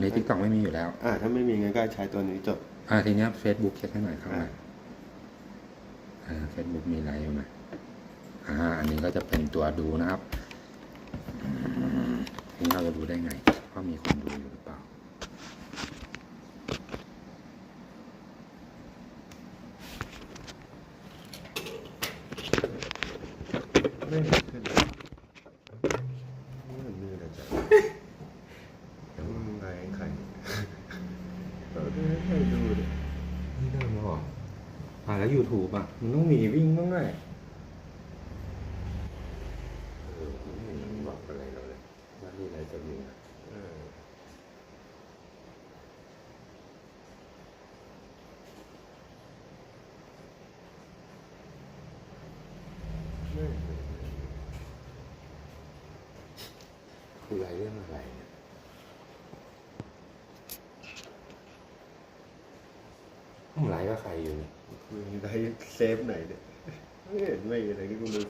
ในทิกตอกไม่มีอยู่แล้ว อ่า ถ้าไม่มีงั้นก็ใช้ตัวนี้จบ อ่าทีเนี้ยเฟซบุ๊กเช็คให้หน่อยเข้าอ่ามาอ่าเฟซบุ๊กมีไลฟ์อยู่ไหมอ่า อันนี้ก็จะเป็นตัวดูนะครับอืมทีนี้เราจะดูได้ไงว่ามีคนดูอยู่หรือเปล่าไม่เห็นขึ้นเลยไม่เห็นมีอะไรจ้ะแล้วมึงไงใคร เราดูให้ใครดูดิไม่ได้หรอกอ่าแล้ว YouTube อะ มันต้องมีวิ่งบ้างไงเออไม่เห็นบอกอะไรเราเลยว่ามีอะไรจะวิ่งอะเออไม่คุยอะไรเรื่องอะไรเนี่ย ไมไลฟ์กับใครอยู่เนี่ย มึงได้เซฟไหนเนี่ยไม่เห็นไม่อะไรที่กูรู้